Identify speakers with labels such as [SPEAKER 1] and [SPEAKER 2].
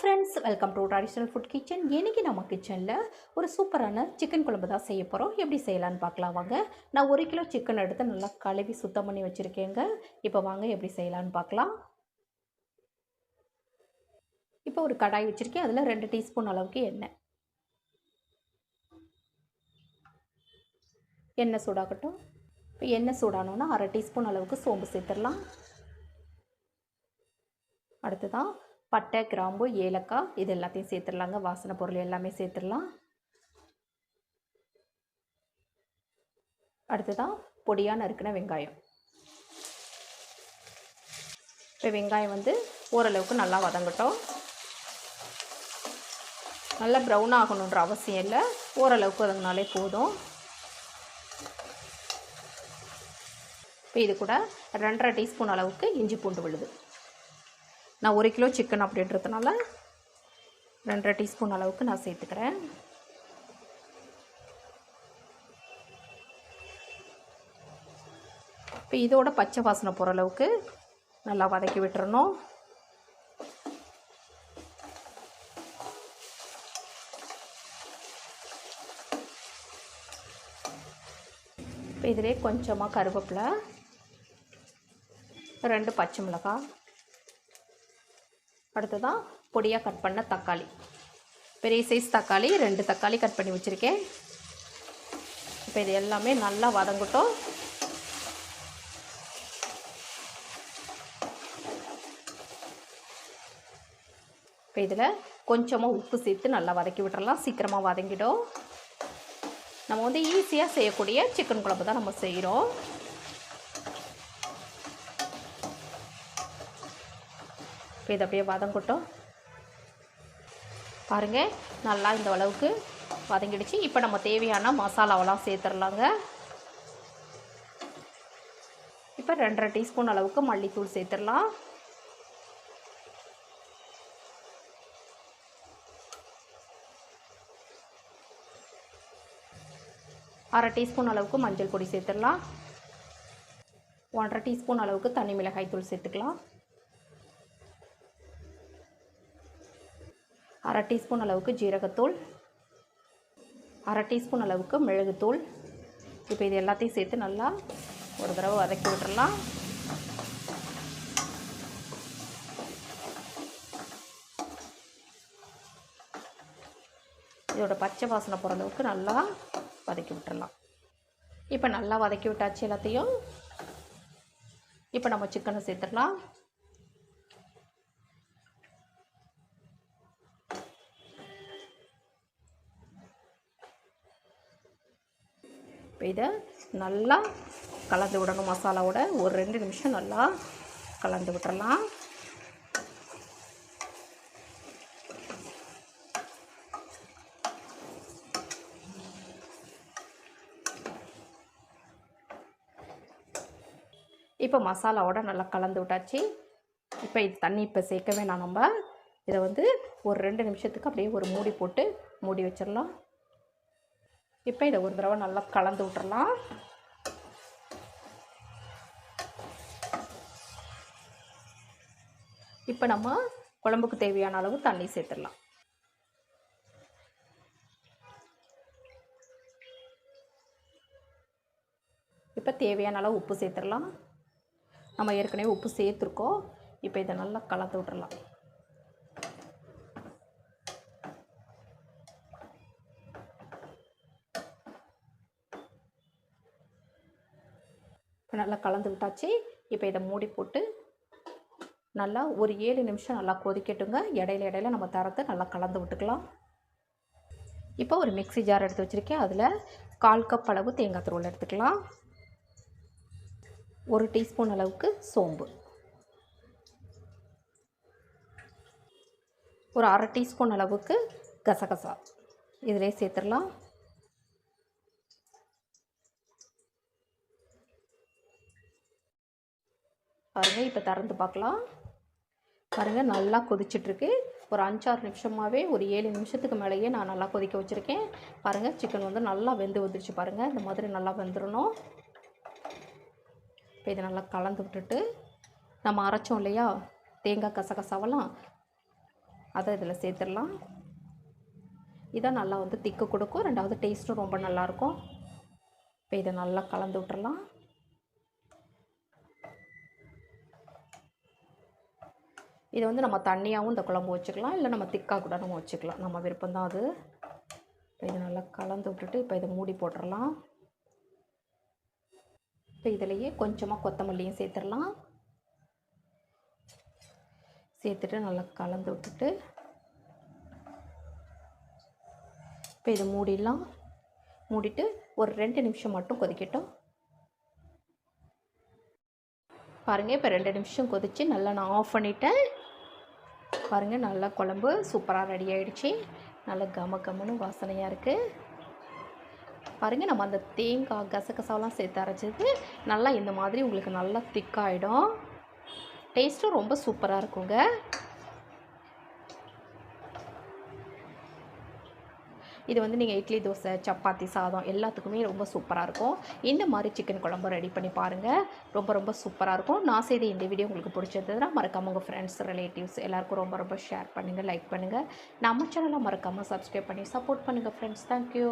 [SPEAKER 1] Friends welcome to traditional food kitchen இன்றைக்கி நம்ம கிச்சனில் ஒரு சூப்பரான சிக்கன் குழம்பு தான் செய்ய போகிறோம் எப்படி செய்யலான்னு பார்க்கலாம் வாங்க. நான் ஒரு கிலோ சிக்கன் எடுத்து நல்லா கழுவி சுத்தம் பண்ணி வச்சுருக்கேங்க. இப்போ வாங்க எப்படி செய்யலான்னு பார்க்கலாம். இப்போ ஒரு கடாய் வச்சுருக்கேன். அதில் ரெண்டு டீஸ்பூன் அளவுக்கு எண்ணெய். எண்ணெய் சூடாகட்டும். இப்போ எண்ணெய் சூடானோன்னா அரை டீஸ்பூன் அளவுக்கு சோம்பு சேர்த்துடலாம். அடுத்ததான் பட்டை கிராம்பு ஏலக்காய் இது எல்லாத்தையும் சேர்த்துடலாங்க. வாசனை பொருள் எல்லாமே சேர்த்துடலாம். அடுத்ததான் பொடியாக நறுக்கின வெங்காயம். இப்போ வெங்காயம் வந்து ஓரளவுக்கு நல்லா வதங்கட்டும். நல்லா ப்ரௌன் ஆகணுன்ற அவசியம் இல்லை. ஓரளவுக்கு வதங்கினாலே போதும். இப்போ இது கூட ரெண்டரை டீஸ்பூன் அளவுக்கு இஞ்சி பூண்டு விழுது. நான் ஒரு கிலோ சிக்கன் அப்படின்றதுனால ரெண்டரை டீஸ்பூன் அளவுக்கு நான் சேர்த்துக்கிறேன். இப்போ இதோட பச்சை வாசனை போகிற அளவுக்கு நல்லா வதக்கி விட்டுறணும். இப்போ இதிலே கொஞ்சமாக கருவேப்பிலை ரெண்டு பச்சை மிளகாய் அடுத்ததான் பொடியாக கட் பண்ண தக்காளி. பெரிய சைஸ் தக்காளி ரெண்டு தக்காளி கட் பண்ணி வச்சுருக்கேன். இப்போ இது எல்லாமே நல்லா வதங்கட்டும். இப்போ இதில் கொஞ்சமாக உப்பு சேர்த்து நல்லா வதக்கி விட்டுறலாம். சீக்கிரமாக வதங்கிடும். நம்ம வந்து ஈஸியாக செய்யக்கூடிய சிக்கன் குழம்பு தான் நம்ம செய்கிறோம் இப்போ இதை அப்படியே வதங்கட்டும் பாருங்கள் நல்லா இந்த அளவுக்கு வதங்கிடுச்சு. இப்போ நம்ம தேவையான மசாலாவெல்லாம் சேர்த்துடலாங்க. இப்போ ரெண்டரை டீஸ்பூன் அளவுக்கு மல்லித்தூள் சேர்த்துடலாம். அரை டீஸ்பூன் அளவுக்கு மஞ்சள் பொடி சேர்த்துடலாம். ஒன்றரை டீஸ்பூன் அளவுக்கு தனி மிளகாய் தூள் சேர்த்துக்கலாம். அரை டீஸ்பூன் அளவுக்கு ஜீரகத்தூள் அரை டீஸ்பூன் அளவுக்கு மிளகுத்தூள். இப்போ இது எல்லாத்தையும் சேர்த்து நல்லா ஒரு தடவை வதக்கி விட்டுறலாம். இதோட பச்சை வாசனை போகிற அளவுக்கு நல்லா வதக்கி விட்டுடலாம் இப்போ நல்லா வதக்கி விட்டாச்சு எல்லாத்தையும். இப்போ நம்ம சிக்கனை சேர்த்துடலாம். இதை நல்லா கலந்து விடணும் மசாலாவோட. ஒரு ரெண்டு நிமிஷம் நல்லா கலந்து விட்டுறலாம். இப்போ மசாலாவோட நல்லா கலந்து விட்டாச்சு. இப்போ இது தண்ணி இப்போ சேர்க்க வேணாம் நம்ம. இதை வந்து ஒரு ரெண்டு நிமிஷத்துக்கு அப்படியே ஒரு மூடி போட்டு மூடி வச்சிடலாம். இப்போ இதை ஒரு தடவை நல்லா கலந்து விட்டுறலாம். இப்போ நம்ம குழம்புக்கு தேவையான அளவு தண்ணி சேர்த்துடலாம். இப்போ தேவையான அளவு உப்பு சேர்த்துடலாம். நம்ம ஏற்கனவே உப்பு சேர்த்துருக்கோம். இப்போ இதை நல்லா கலந்து விட்டுறலாம். இப்போ நல்லா கலந்து விட்டாச்சு. இப்போ இதை மூடி போட்டு நல்லா ஒரு ஏழு நிமிஷம் நல்லா கொதிக்கட்டுங்க. இடையில இடையில நம்ம தரத்தை நல்லா கலந்து விட்டுக்கலாம். இப்போ ஒரு மிக்ஸி ஜார் எடுத்து வச்சுருக்கேன். அதில் கால் கப் அளவு தேங்காய் துருவல் எடுத்துக்கலாம். ஒரு டீஸ்பூன் அளவுக்கு சோம்பு. ஒரு அரை டீஸ்பூன் அளவுக்கு கசகசா. இதிலே சேர்த்துடலாம். பாருங்கள் இப்போ திறந்து பார்க்கலாம். பாருங்கள் நல்லா கொதிச்சிட்ருக்கு. ஒரு அஞ்சாறு நிமிஷமாகவே ஒரு ஏழு நிமிஷத்துக்கு மேலேயே நான் நல்லா கொதிக்க வச்சுருக்கேன். பாருங்கள் சிக்கன் வந்து நல்லா வெந்து வந்துருச்சு பாருங்கள் இந்த மாதிரி நல்லா வெந்துடணும் இப்போ இதை நல்லா கலந்து விட்டுட்டு நம்ம அரைச்சோம் இல்லையா? தேங்காய் கசகசாவெல்லாம். அதை இதில் சேர்த்துடலாம். இதை நல்லா வந்து திக்கு கொடுக்கும். ரெண்டாவது டேஸ்ட்டும் ரொம்ப நல்லாயிருக்கும் இப்போ இதை நல்லா கலந்து விட்டுறலாம். இதை வந்து நம்ம தண்ணியாகவும் இந்த குழம்பு வச்சுக்கலாம் இல்லை நம்ம திக்காக கூட நம்ம வச்சுக்கலாம். நம்ம விருப்பம்தான் அது. இப்போ இதை நல்லா கலந்து விட்டுட்டு இப்போ இதை மூடி போட்டுடலாம் இப்போ இதிலையே கொஞ்சமாக கொத்தமல்லியும் சேர்த்துடலாம். சேர்த்துட்டு நல்லா கலந்து விட்டுட்டு இப்போ இதை மூடிடலாம். மூடிட்டு ஒரு ரெண்டு நிமிஷம் மட்டும் கொதிக்கட்டும். பாருங்கள் இப்போ ரெண்டு நிமிஷம் கொதித்து நல்லா நான் ஆஃப் பண்ணிட்டேன். பாருங்கள் நல்லா குழம்பு சூப்பராக ரெடி ஆகிடுச்சி நல்லா கம கமன்னு வாசனையாக இருக்குது பாருங்கள் நம்ம அந்த தேங்காய் கசகசாலாம் சேர்த்து அரைச்சது நல்லா இந்த மாதிரி உங்களுக்கு நல்லா திக்காகிடும் டேஸ்ட்டும் ரொம்ப சூப்பராக இருக்குங்க. இது வந்து நீங்கள் இட்லி தோசை சப்பாத்தி சாதம் எல்லாத்துக்குமே ரொம்ப சூப்பராக இருக்கும். இந்த மாதிரி சிக்கன் குழம்பு ரெடி பண்ணி பாருங்கள் ரொம்ப ரொம்ப சூப்பராக இருக்கும். நான் செய்த இந்த வீடியோ உங்களுக்கு பிடிச்சிருந்ததுன்னா மறக்காம உங்கள் ஃப்ரெண்ட்ஸ் ரிலேட்டிவ்ஸ் எல்லாருக்கும் ரொம்ப ரொம்ப ஷேர் பண்ணுங்கள் லைக் பண்ணுங்கள் நம்ம சேனலை மறக்காமல் சப்ஸ்கிரைப் பண்ணி சப்போர்ட் பண்ணுங்கள் ஃப்ரெண்ட்ஸ் தேங்க்யூ